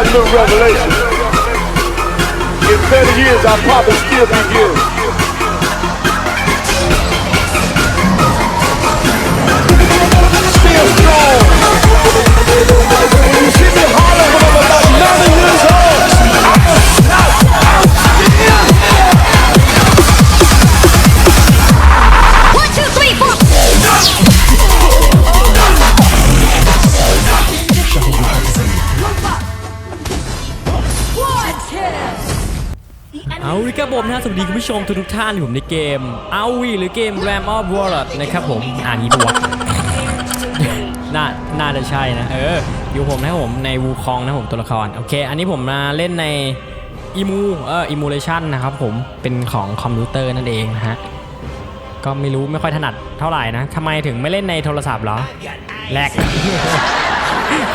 A little revelation. In 30 years, I'll probably still be here. Still strong. มนะสวัสดีคุณผู้ชมทุกท่านอยู่ผมในเกมเอาวีหรือเกม Ram of Wallet นะครับผมอ่านนี้ปะวะน่าน่าจะใช่นะ เออ อยู่ผมนะผมในวูคองนะผมตัวละคร โอเค อันนี้ผมมาเล่นในอีมูเอออีมูเลชันนะครับผมเป็นของคอมพิวเตอร์นั่นเองนะฮะ ก็ไม่รู้ไม่ค่อยถนัดเท่าไหร่นะทำไมถึงไม่เล่นในโทรศัพท์เหรอแหลก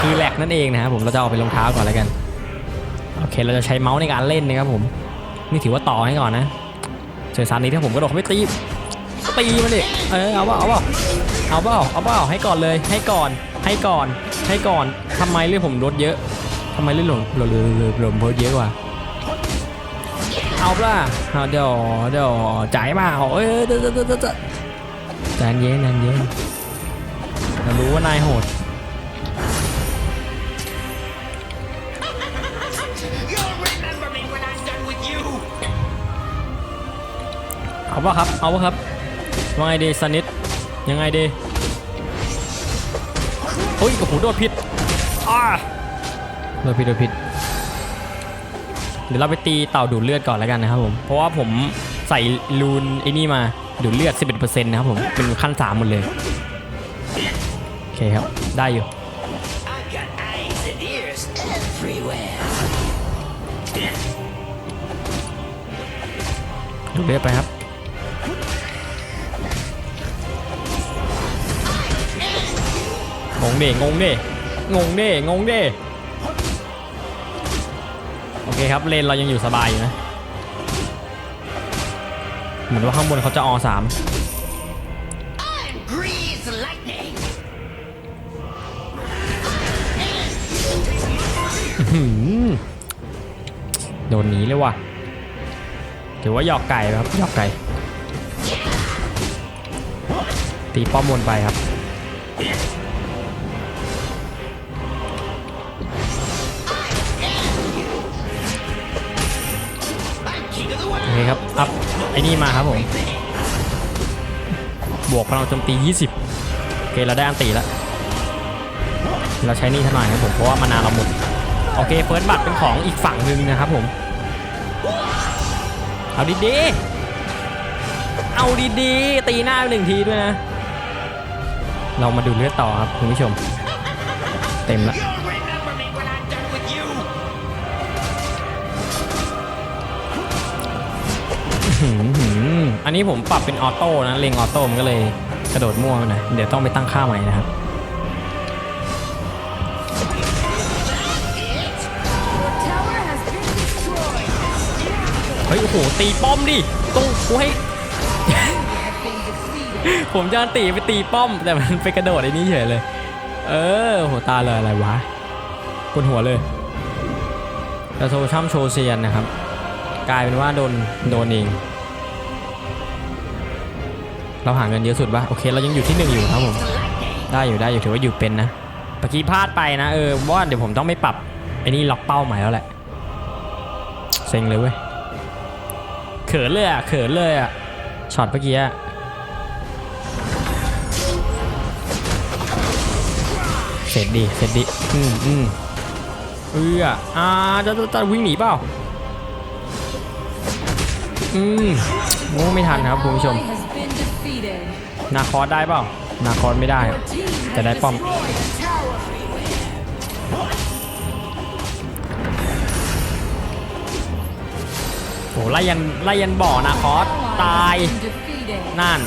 คือแหลกนั่นเองนะครับผมเราจะเอาไปรองเท้าก่อนแล้วกัน โอเค เราจะใช้เมาส์ในการเล่นนะครับผม นี่ถือว่าต่อให้ก่อนนะเจอซานนี้ถ้าผมกระโดดเข้าไปตีตีมันดิเออเอาเปล่าเอาเปล่าเอาเปล่าเอาเปล่าให้ก่อนเลยให้ก่อนให้ก่อนให้ก่อนทำไมเรื่องผมลดเยอะทำไมเรื่องหลงหลงหลงหลงหลงเยอะกว่าเอาเปล่าเดี๋ยวเดี๋ยวจ่ายเปล่าเอ้ยเดี๋ยเดี๋ยวเดี๋ยวเดี๋ยวใจเย็นใจเย็นเรารู้ว่านายโหด เอาปะครับ เอาปะครับว่าไงดีสนิทยังไงดีโอ้ยโอ้โหโดดผิดอาโดดผิดโดดผิดเดี๋ยวเราไปตีเต่าดูดเลือดก่อนแล้วกันนะครับผม เพราะว่าผมใส่รูนไอ้นี่มาดูดเลือด 11%นะครับผม เป็นขั้น3หมดเลย โอเคครับ ได้อยู่ ดูดเลือดไปครับ งงเด้งงเด้งงเด้งงเด้โอเคครับเลนเรายังอยู่สบายอยู่นะ เหมือนว่าข้างบนเขาจะอสาม I'm Grease Lightning. หืมโดนหนีเลยว่ะถือว่าหยอกไก่ครับหยอกไก่ ตีป้อมวนไปครับ ครับ อัพไอ้นี่มาครับผม บวกพลังโจมตี 20 โอเค เราได้อันตีแล้ว เราใช้นี่เท่าไหร่ครับผม เพราะว่ามานาเราหมด โอเค เฟิร์สบัตรเป็นของอีกฝั่งหนึ่งนะครับผม เอาดีๆเอาดีๆตีหน้าหนึ่งทีด้วยนะ เรามาดูเลือดต่อครับคุณผู้ชม อันนี้ผมปรับเป็นออโต้นะเล็งออโต้มันก็เลยกระโดดมั่วไปหนะเดี๋ยวต้องไปตั้งค่าใหม่นะครับเฮ้ยโอ้โหตีป้อมดิต้องกูให้ ผมจะตีไปตีป้อม แต่มันไปกระโดดไอ้นี่เฉยเลย เออโหตาเลยอะไรวะปวดหัวเลยแต่โซช่ำโชเซียนนะครับ กลายเป็นว่าโดนโดนเอง เราหาเงินเยอะสุดปะโอเคเรายังอยู่ที่หนึ่งอยู่ครับผมได้อยู่ได้อยู่ถือว่าอยู่เป็นนะเมื่อกี้พลาดไปนะเออว่าเดี๋ยวผมต้องไม่ปรับไอ้นี่ล็อกเป้าใหม่แล้วแหละเซ็งเลยเว้ยเขินเลยอะเขินเลยอะช็อตเมื่อกี้อะเสร็จดีเสร็จดีอืมอืมเอออ่าจะจะจะวิ่งหนีเปล่าอืมโอ้ไม่ทันครับคุณผู้ชม นาคอสได้เปล่า นาคอสไม่ได้ จะได้ป้อม destroyed a tower. โหไล่ยันไล่ยันบ่อนาคอสตาย นั่น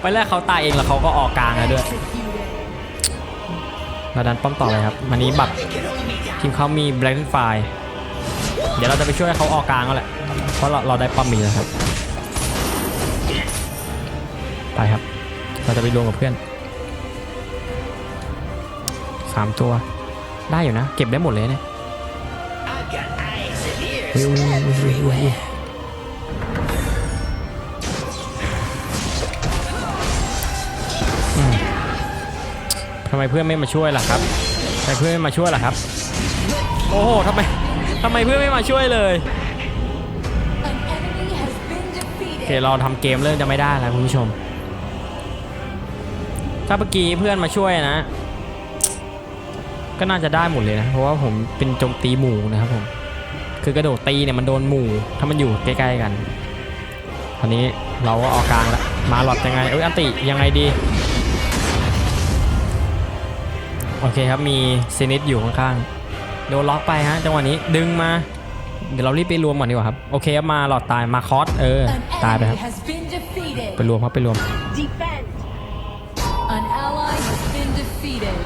ไปแรกเขาตายเองแล้วเขาก็ออกกลางแล้วด้วยเราดันป้อมต่อเลยครับวันนี้บัตรทีมเขามี Black Fire เดี๋ยวเราจะไปช่วยเขาออกกลางก็แหละ เพราะเราเราได้ป้อมมีแล้วครับ ไปครับ เราจะไปรวมกับเพื่อนสามตัว ได้อยู่นะ เก็บได้หมดเลยเนี่ย everywhere. ทำไมเพื่อนไม่มาช่วยล่ะครับทำไมเพื่อนไม่มาช่วยล่ะครับ โอ้โหทำไมทำไมเพื่อนไม่มาช่วยเลย An enemy has been โอเค defeated. เราทำเกมเริ่มจะไม่ได้แล้วคุณผู้ชม ถ้าเมื่อกี้เพื่อนมาช่วยนะ ก็น่าจะได้หมดเลยนะ เพราะว่าผมเป็นโจมตีหมู่นะครับผม คือกระโดดตีเนี่ยมันโดนหมู่ ถ้ามันอยู่ใกล้ๆกันคราวนี้เราก็ออกกลางแล้ว มาหลอดยังไงเอ้ยอันติยังไงดี โอเคครับมีเซนิสอยู่ข้างๆ โดนล็อกไปฮะจังหวะนี้ดึงมา เดี๋ยวเรารีบไปรวมก่อนดีกว่าครับ โอเคครับมาหลอดตายมาคอสเออ ตายไปครับ ไปรวมครับไปรวม Defend. An ally has been defeated.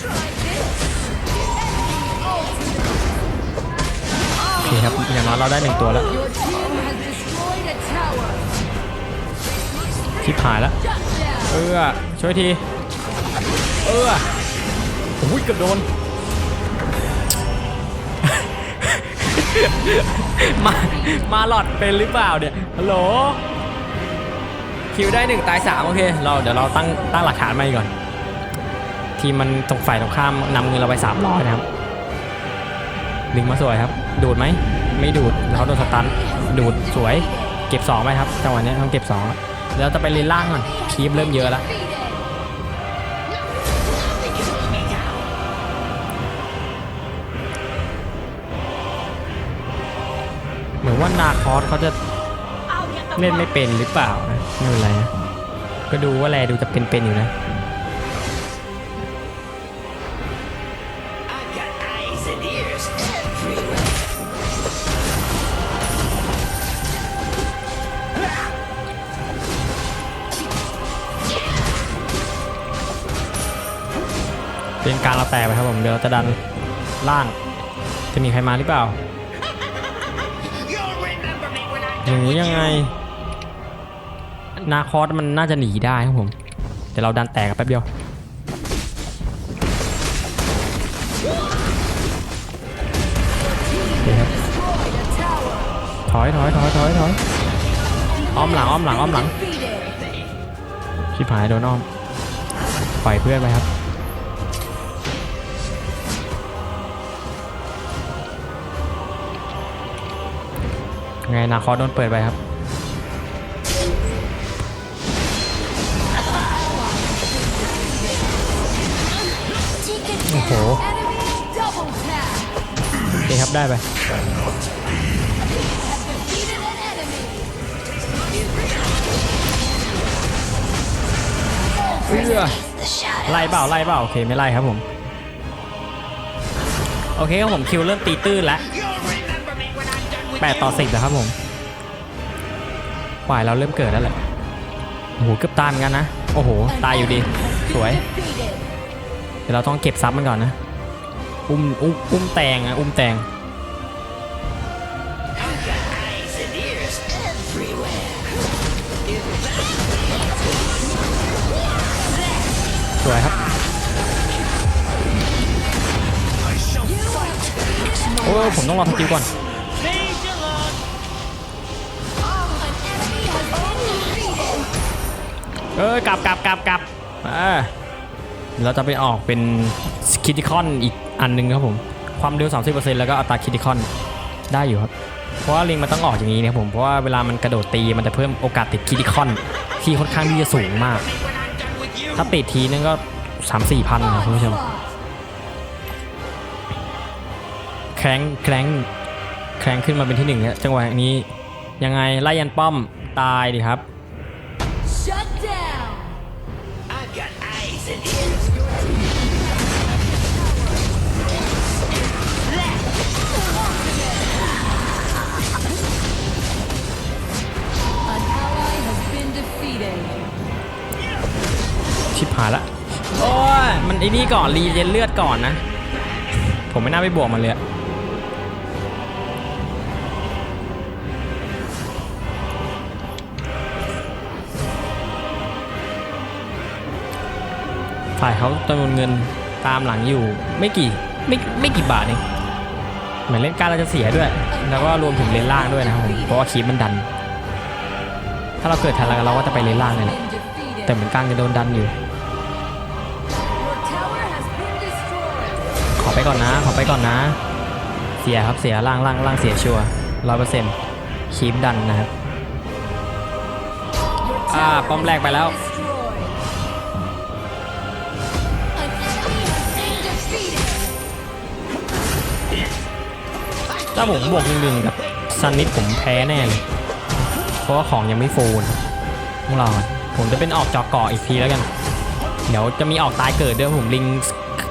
Try this. โอเคครับอย่างน้อยเราได้หนึ่งตัวแล้ว Your team has destroyed a tower. ชิบหายแล้ว Shut down. เออช่วยที เออโอ้ยเกระโดน มา มาหลอดเป็นหรือเปล่าเนี่ยฮัลโหล คิวได้หนึ่งตายสามโอเค เราเดี๋ยวเราตั้งตั้งหลักฐานมาอีกก่อน ทีมมันตรงฝ่ายตรงข้ามนำเงินเราไปสามร้อยนะครับดึงมาสวยครับ ดูดไหม ไม่ดูดเขาโดนสตัน ดูดสวย เก็บสองไปครับ จังหวะนี้ต้องเก็บสองแล้วเดี๋ยวเราจะไปเลนล่างก่อน คีบเริ่มเยอะแล้วเหมือนว่านาคอสเขาจะ เล่นไม่เป็นหรือเปล่านะไม่เป็นไรนะก็ดูว่าแลดูจะเป็นๆอยู่นะ I got eyes and ears everywhere. เป็นการเราแตกไปครับผมเดี๋ยวเราจะดันล่าง จะมีใครมาหรือเปล่า You'll remember me when I'm อย่างนี้ยังไง นาคอสมันน่าจะหนีได้ครับผมเดี๋ยวเราดันแตกแป๊บเดียวถอยถอยถอยถอยถอยอ้อมหลังอ้อมหลังอ้อมหลังชิบหายโดนอ้อมปล่อยเพื่อนไปครับไงนาคอสโดนเปิดไปครับ โอ้โหโอเคครับได้ไปเอื้อไล่เปล่าไล่เปล่าโอเคไม่ไล่ครับผมโอเคครับผมคิวเริ่มตีตื้นแล้วแปดต่อสิบแล้วครับผมฝ่ายเราเริ่มเกิดแล้วแหละโอ้โหเกือบตายเหมือนกันนะ โอ้โห ตายอยู่ดี สวย ดี๋ยวเราต้องเก็บซับมันก่อนนะ อุ้มอุ้มอุ้มแตงอะอุ้มแตงสวยครับ โอ้ยผมต้องรอสกิลก่อนเออกลับกลับกลับกลับอ่า เราจะไปออกเป็นคิติคอนอีกอันหนึงครับผม ความเร็ว 30%แล้วก็อัตราคิติคอนได้อยู่ครับ เพราะว่าลิงมันต้องออกอย่างนี้นะครับผม เพราะว่าเวลามันกระโดดตีมันจะเพิ่มโอกาสติดคิติคอนที่ค่อนข้างที่จะสูงมาก ถ้าติดทีนึงก็ 3 4พันนะคุณผู้ชมแคร้งแคร้งแคร้งขึ้นมาเป็นที่หนึ่งจังหวะนี้ยังไงไล่ยันป้อมตายดิครับ ชิบหายละ โอ้ย มันไอ้นี่ก่อนรีเจนเลือดก่อนนะ ผมไม่น่าไปบวกมันเลยอะฝ่ายเขาจำนวนเงินตามหลังอยู่ไม่กี่ไม่ไม่กี่บาทเองเหมือนเล่นกลารเราจะเสียด้วย แล้วก็รวมถึงเลนล่างด้วยนะครับผมเพราะว่าคีบมันดัน ถ้าเราเกิดทันแล้วเราก็จะไปเลนล่างเลยแหละ Been defeated. แต่เหมือนกลางจะโดนดันอยู่ ไปก่อนนะ ขอไปก่อนนะ เสียครับเสียล่างล่างล่างเสียชัวร้อยเปอร์เซ็นต์คีบดันนะครับอ่าป้อมแรกไปแล้วถ้าผมบวกหนึ่งกับซันนิดผมแพ้แน่เลยเพราะว่าของยังไม่ฟูนต้องรอผมจะเป็นออกจอกเกาะอีกทีแล้วกัน เดี๋ยวจะมีออกตายเกิดด้วยผมลิงก์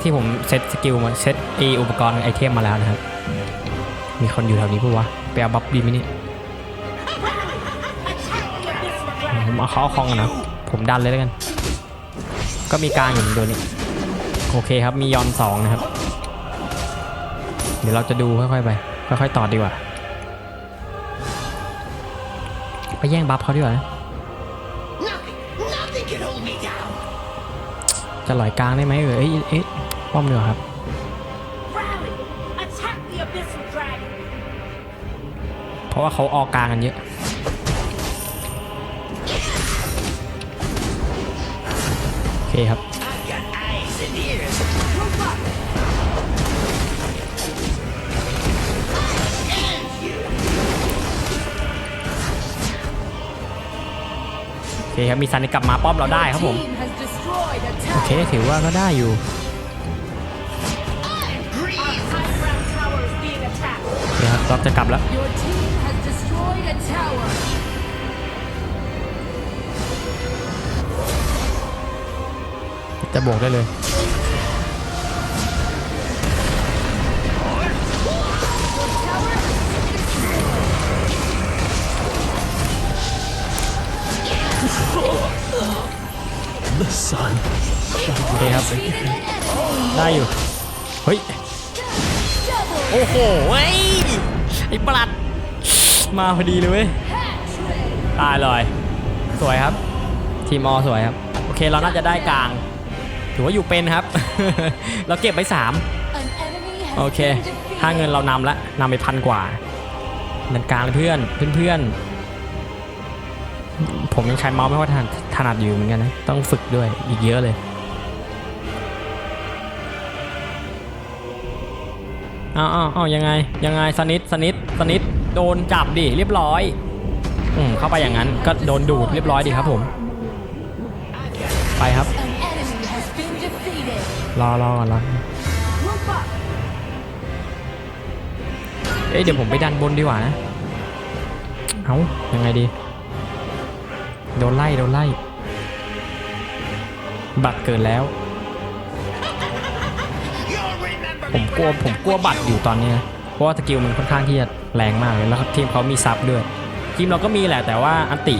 ที่ผมเซตสกิลมาเซตเออุปกรณ์ไอเทมมาแล้วนะครับ มีคนอยู่แถวนี้ปะวะไปเอาบัฟดีไหมเนี่ยผมเอาเขาเอาคองกันนะ ผมดันเลยแล้วกัน ก็มีกลางอยู่หนึ่งตัวนี้โอเคครับมียอนสองนะครับ เดี๋ยวเราจะดูค่อยๆไป ค่อยๆต่อดีกว่า ไปแย่งบัฟเขาดีกว่านะจะลอยกลางได้ไหมเอ้ยเอ๊ะ ป้อมดีกว่าครับ Rally! Attack the Abyssal Dragon! เพราะว่าเขาออกกลางกันเยอะโอเคครับ I've got eyes and ears. โอเคครับมีซันนี่กลับมาป้อมเราได้ครับผม Team has destroyed a โอเค tower. ถือว่าก็ได้อยู่ เคครับเราจะกลับแล้ว Your team has destroyed a tower. จะบวกได้เลย The sun โอเคครับ ได้อยู่ เฮ้ย Double โอ้โหเว้ยไอ้ปลัด มาพอดีเลยเว้ยตายเลยสวยครับ ทีมอสวยครับ โอเคเราน่าจะได้กลาง ถือว่าอยู่เป็นครับ เราเก็บไป3 An enemy has โอเค ถ้าเงินเรานำละนำไปพันกว่าเงินกลางเพื่อนเพื่อนผมยังใช้เมาส์ไม่ค่อยถนัดถนัดอยู่เหมือนกันนะ ต้องฝึกด้วยอีกเยอะเลย อ้าวอ้าวอ้าวยังไง ยังไงสนิทสนิทสนิทโดนจับดิเรียบร้อย อืมเข้าไปอย่างนั้นก็โดนดูดเรียบร้อยดีครับผม ไปครับ รอรอก่อนรอเอ้ยเดี๋ยวผมไปดันบนดีกว่านะ เอายังไงดี โดนไล่โดนไล่ บัตรเกินแล้ว ผมกลัวผมกลัวบัตรอยู่ตอนนี้นะเพราะว่าสกิลมันค่อนข้างที่จะแรงมากเลยแล้วทีมเขามีซับด้วย ทีมเราก็มีแหละแต่ว่าอันติ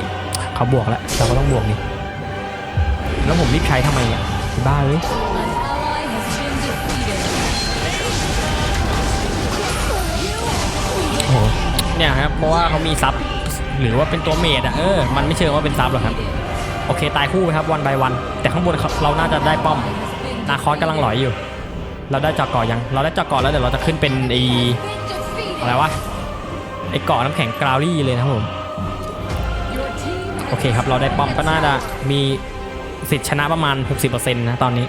เขาบวกแล้วเราก็ต้องบวกนี่แล้วผมรีบใช้ทำไมอะบ้าเลยโอ้โหเนี่ยครับเพราะว่าเขามีซับหรือว่าเป็นตัวเมดอะเออมันไม่เชิงว่าเป็นซับหรอกครับโอเคตายคู่ครับวัน by วัน แต่ข้างบนเขาเราน่าจะได้ป้อมนาคอสกำลังหลอยอยู่ เราได้จาะเกาะยัง เราได้จาะเกาะแล้วเดี๋ยวเราจะขึ้นเป็นไออะไรวะไอเกาะน้ำแข็งกราวลี่เลยนะครับผมโอเคครับเราได้ป้อมก็น่าจะมีสิทธิ์ชนะประมาณ 60%นะตอนนี้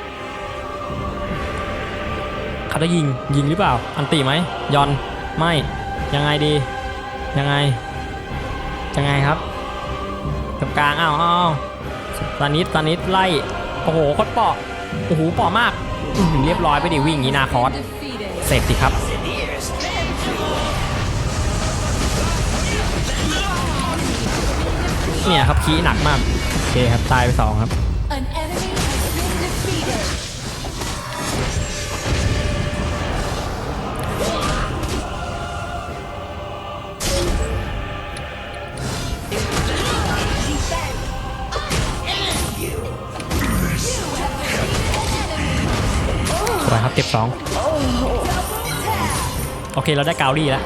เขาจะยิงยิงหรือเปล่า อันตีไหมยอนไม่ยังไงดี ยังไงยังไงครับกับกลางอ้าวอ้าวตานิดตานิดไล่โอ้โหโคตรปาะโอ้โหปาะมาก เรียบร้อยไปดิวิ่งอย่างนี้นาคอสเสร็จสิครับ เนี่ยครับคีหนักมาก โอเคครับ ตายไปสองครับ โอเคเราได้กาวลี่แล้ว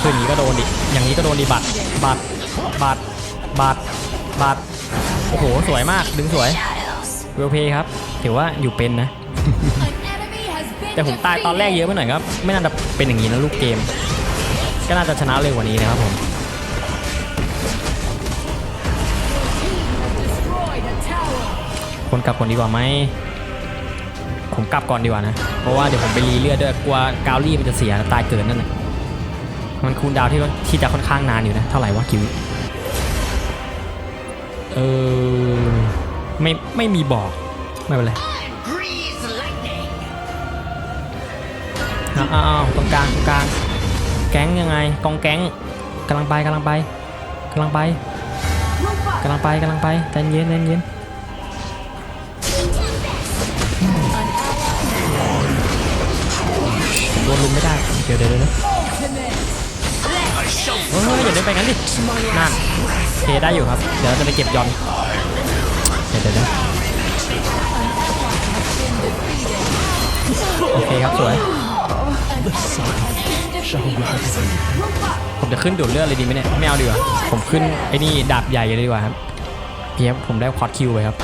คืนนี้ก็โดนดิ อย่างนี้ก็โดนดิบัตรบัตรบัตรบัตรบัตรโอ้โห สวยมาก ดึงสวยเวลเพย์ครับ ถือว่าอยู่เป็นนะ แต่ผมตายตอนแรกเยอะไปหน่อยก็ไม่น่าจะเป็นอย่างนี้นะลูกเกม ก็น่าจะชนะเร็วกว่านี้นะครับผมคนกลับก่อนดีกว่าไหม ผมกลับก่อนดีกว่านะ เพราะว่าเดี๋ยวผมไปรีเลือดด้วยกลัวกาวลี่มันจะเสียตายเกิดนั่นน่ะมันคูลดาวที่ที่จะค่อนข้างนานอยู่นะ เท่าไหร่วะคิวเออไม่ไม่มีบอกไม่เป็นไรอ้าวอ้าวอ้าวตรงกลางตรงกลางแก๊งยังไงกองแก๊งกำลังไปกำลังไปกำลังไปกำลังไปกำลังไปใจเย็นใจเย็น ดนลุมไม่ได้เดี๋ยวเดี๋ยวเดี๋ยวเดี๋ยวเฮ้ยอย่าเดินไปงั้นดิ นั่นเคได้อยู่ครับ เดี๋ยวเราจะไปเก็บยอนเดี๋ยวเดี๋ยวเดี๋ยวโอเคครับสวย ผมจะขึ้นดูดเลือดเลยดีไหมเนี่ย ไม่เอาดีกว่า ผมขึ้นไอ้นี่ดาบใหญ่เลยดีกว่าครับเพียบผมได้คอร์ดคิวไปครับ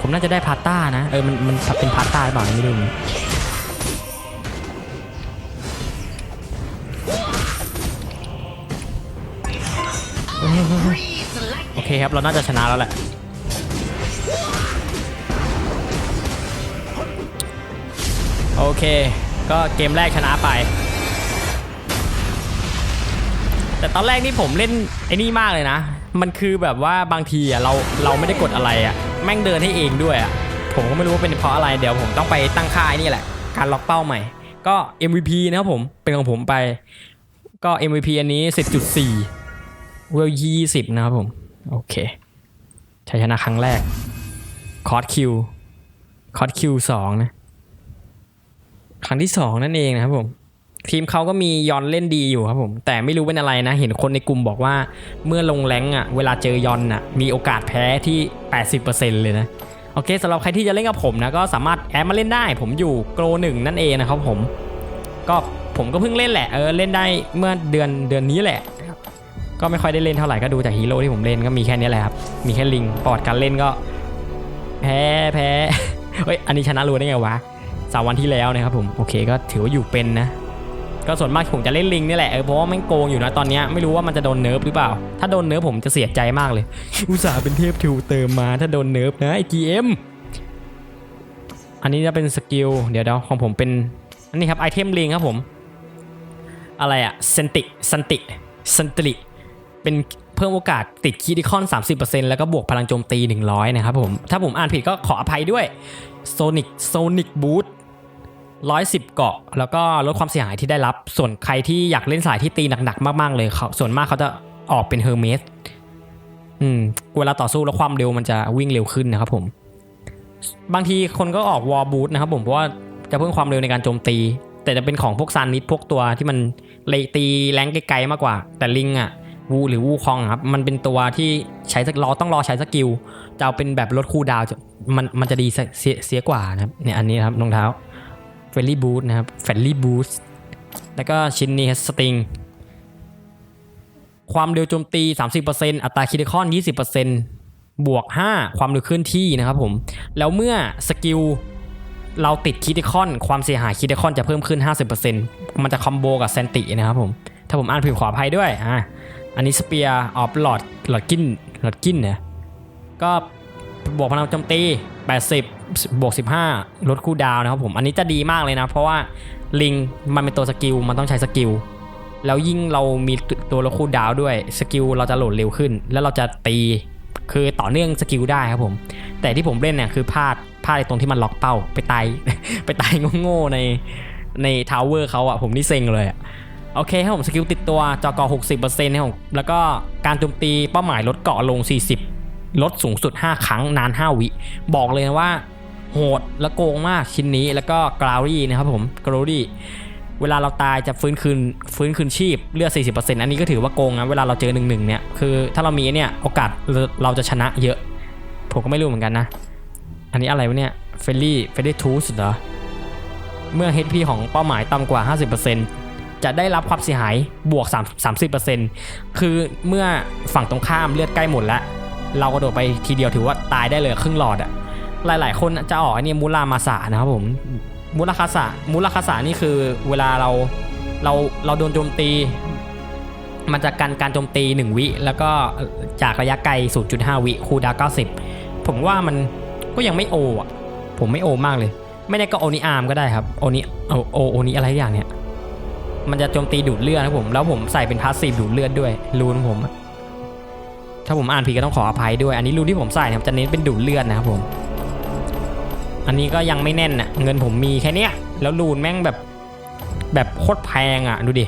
ผมน่าจะได้พาต้านะ เออ มันมันเป็นพาต้าหรือเปล่าไม่รู้ โอเคครับ เราน่าจะชนะแล้วแหละ โอเค ก็เกมแรกชนะไป แต่ตอนแรกนี่ผมเล่นไอ้นี่มากเลยนะ มันคือแบบว่าบางทีอะเราเราไม่ได้กดอะไรอะ แม่งเดินให้เองด้วยอะ ผมก็ไม่รู้ว่าเป็นเพราะอะไร เดี๋ยวผมต้องไปตั้งค่าไอ้นี่แหละ การล็อกเป้าใหม่ ก็ MVP นะครับผม เป็นของผมไป ก็ MVP อันนี้ 10.4 เวล20นะครับผม โอเคชัยชนะครั้งแรก คอร์สคิว คอร์สคิวสองนะ ครั้งที่2นั่นเองนะครับผม ทีมเขาก็มียอนเล่นดีอยู่ครับผม แต่ไม่รู้เป็นอะไรนะ เห็นคนในกลุ่มบอกว่า เมื่อลงแรงอะ เวลาเจอยอนอะ มีโอกาสแพ้ที่ 80%เลยนะโอเคสำหรับใครที่จะเล่นกับผมนะก็สามารถแอดมาเล่นได้ ผมอยู่โกลหนึ่งนั่นเองนะครับผม ก็ผมก็เพิ่งเล่นแหละเออเล่นได้เมื่อเดือนเดือนนี้แหละ ก็ไม่ค่อยได้เล่นเท่าไหร่ก็ดูจากฮีโร่ที่ผมเล่นก็มีแค่นี้แหละครับ มีแค่ลิงปอดการเล่นก็ แพ้แพ้เฮ้ยอันนี้ชนะรู้ได้ไงวะสามวันที่แล้วนะครับผมโอเคก็ถือว่าอยู่เป็นนะ ก็ส่วนมากผมจะเล่นลิงนี่แหละเออเพราะว่าม่งโกงอยู่นะตอนนี้ไม่รู้ว่ามันจะโดนเนิร์ฟหรือเปล่า ถ้าโดนเนิร์ฟผมจะเสียใจมากเลย อุตส่าห์เป็นเทพทิวเติมมาถ้าโดนเนิร์ฟนะไอ้ GM อันนี้จะเป็นสกิลเดี๋ยวเดี๋ยวของผมเป็นอันนี้ครับไอเทมลิงครับผม อะไรอะเซนติซันติซันติ เป็นเพิ่มโอกาสติดคีดิคอน 30%แล้วก็บวกพลังโจมตี 100 นะครับผม ถ้าผมอ่านผิดก็ขออภัยด้วยโซนิกโซนิกบูท110 เกาะ แล้วก็ลดความเสียหายที่ได้รับ ส่วนใครที่อยากเล่นสายที่ตีหนักๆ มากๆ เลยเขาส่วนมากเขาจะออกเป็นเฮอร์เมสอืมเวลาต่อสู้แล้วความเร็วมันจะวิ่งเร็วขึ้นนะครับผม บางทีคนก็ออกวอลบูทนะครับผมเพราะว่าจะเพิ่มความเร็วในการโจมตี แต่จะเป็นของพวกซานนิดพวกตัวที่มันเลยตีแรงไกลๆมากกว่า แต่ลิงอะ วูหรือวูคองครับ มันเป็นตัวที่ใช้สกรอต้องรอใช้สกิลจะเอาเป็นแบบลดคูลดาวมันมันจะดีเสียเสียกว่านะครับเนี่ยอันนี้ครับรองเท้าเฟลลี่บูทนะครับเฟลลี่บูทแล้วก็ชิ้นนี้สติงความเร็วโจมตี 30%อัตราคิดคอน 20%บวก 5 ความเร็วเคลื่อนที่นะครับผม แล้วเมื่อสกิลเราติดคิดคอน ความเสียหายคิดคอนจะเพิ่มขึ้น 50%มันจะคอมโบกับแซนตินะครับผม ถ้าผมอ่านผิดขออภัยด้วยอ่า อันนี้สเปียร์ออฟหลอดหลอดกินหลอดกินเนี่ยก็บวกพลังโจมตี 80 บวก 15 ลดคูลดาวนะครับผม อันนี้จะดีมากเลยนะ เพราะว่าลิงมันเป็นตัวสกิล มันต้องใช้สกิล แล้วยิ่งเรามีตัวลดคูลดาวด้วย สกิลเราจะโหลดเร็วขึ้น แล้วเราจะตีคือต่อเนื่องสกิลได้ครับผม แต่ที่ผมเล่นเนี่ยคือพลาดพลาดในตรงที่มันล็อกเป้าไปตายไปตายโง่ๆในในทาวเวอร์เขาอะผมนี่เซ็งเลยอะ โอเคครับผมสกิลติดตัวจอกอ60%นะครับผมแล้วก็การโจมตีเป้าหมายลดเกาะลง 40 ลดสูงสุด 5 ครั้งนาน 5 วิ บอกเลยนะว่าโหดและโกงมากชิ้นนี้แล้วก็กราวรี่นะครับผมกราวรี่เวลาเราตายจะฟื้นคืนฟื้นคืนชีพเลือด 40%อันนี้ก็ถือว่าโกงนะเวลาเราเจอหนึ่งหนึ่งเนี่ยคือถ้าเรามีเนี่ยโอกาสเราเราจะชนะเยอะ ผมก็ไม่รู้เหมือนกันนะ อันนี้อะไรวะเนี่ยเฟลลี่เฟลลี่ทูสเหรอเมื่อ HP ของเป้าหมายต่ำกว่า 50%จ จะได้รับความเสียหายบวก 3 30%คือเมื่อฝั่งตรงข้ามเลือดใกล้หมดแล้ว เรากระโดดไปทีเดียวถือว่าตายได้เลยครึ่งหลอดอะหลาย ๆ คนจะออกไอ้นี่มูรามาสานะครับผมมูลคาสะมูลคาสะนี่คือเวลาเราเราเราโดนโจมตี มันจะกันการโจมตี 1 วิ แล้วก็จากระยะไกล 0.5 วิคูดา 90 ผมว่ามันก็ยังไม่โออะ ผมไม่โอมากเลย ไม่ได้ก็โอนิอาร์มก็ได้ครับ โอนิโอโอโอนิอะไรอย่างเนี้ย มันจะโจมตีดูดเลือดนะผม แล้วผมใส่เป็นพาสซีฟดูดเลือดด้วยรูนผม ถ้าผมอ่านผิดก็ต้องขออภัยด้วย อันนี้รูนที่ผมใส่นะครับจะเน้นเป็นดูดเลือดนะครับผม อันนี้ก็ยังไม่แน่นน่ะเงินผมมีแค่เนี้ย แล้วรูนแม่งแบบแบบโคตรแพงอะดูดิ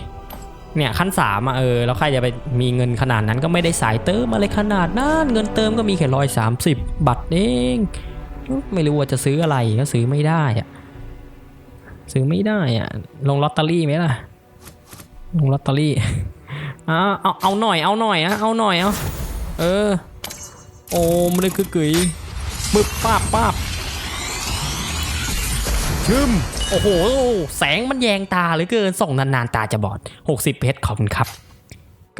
เนี่ยขั้นสามอะเออแล้วใครจะไปมีเงินขนาดนั้นก็ไม่ได้สายเติมอะไรขนาดนั้นเงินเติมก็มีแค่ร้อยสามสิบบัตรเองไม่รู้ว่าจะซื้ออะไรก็ซื้อไม่ได้อะซื้อไม่ได้อะลงลอตเตอรี่ไหมล่ะ ลงลอตเตอรี่อ่าเอาเอาหน่อยเอาหน่อยอะเอาหน่อยเอาเออ โอ้มันเลยคือกึ๋ยปึ๊บป้าบป้าบชึมโอ้โห แสงมันแยงตาเหลือเกินส่องนานๆตาจะบอด 60 เพชรขอบคุณครับ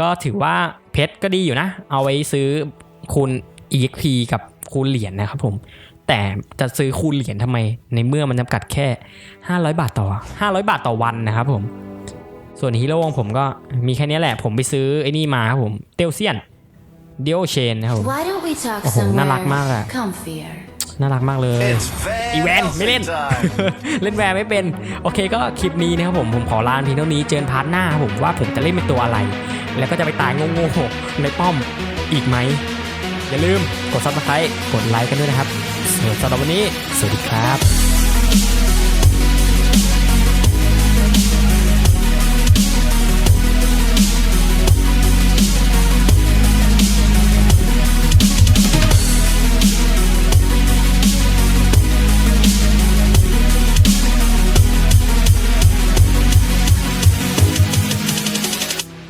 ก็ถือว่าเพชรก็ดีอยู่นะ เอาไว้ซื้อคูณ EXP กับคูณเหรียญนะครับผม แต่จะซื้อคูณเหรียญทำไมในเมื่อมันจำกัดแค่ 500 บาทต่อ 500 บาทต่อวันนะครับผม ส่วนฮีโร่ของผมก็มีแค่นี้แหละ ผมไปซื้อไอ้นี่มาครับผมเตลเซียนเดียวเชนนะครับผม Why don't we talk โอ้โหน่ารักมากอะ somewhere comfier? น่ารักมากเลย It's very อีแวนไม่เล่น เล่นแวร์ไม่เป็น โอเคก็คลิปนี้นะครับผม ผมขอลาเพียงเท่านี้ เจอกันพาร์ทหน้าครับผมว่าผมจะเล่นเป็นตัวอะไร แล้วก็จะไปตายโง่ๆในป้อมอีกไหม อย่าลืมกดซับสไครต์กดไลค์กันด้วยนะครับสำหรับวันนี้ สวัสดีครับ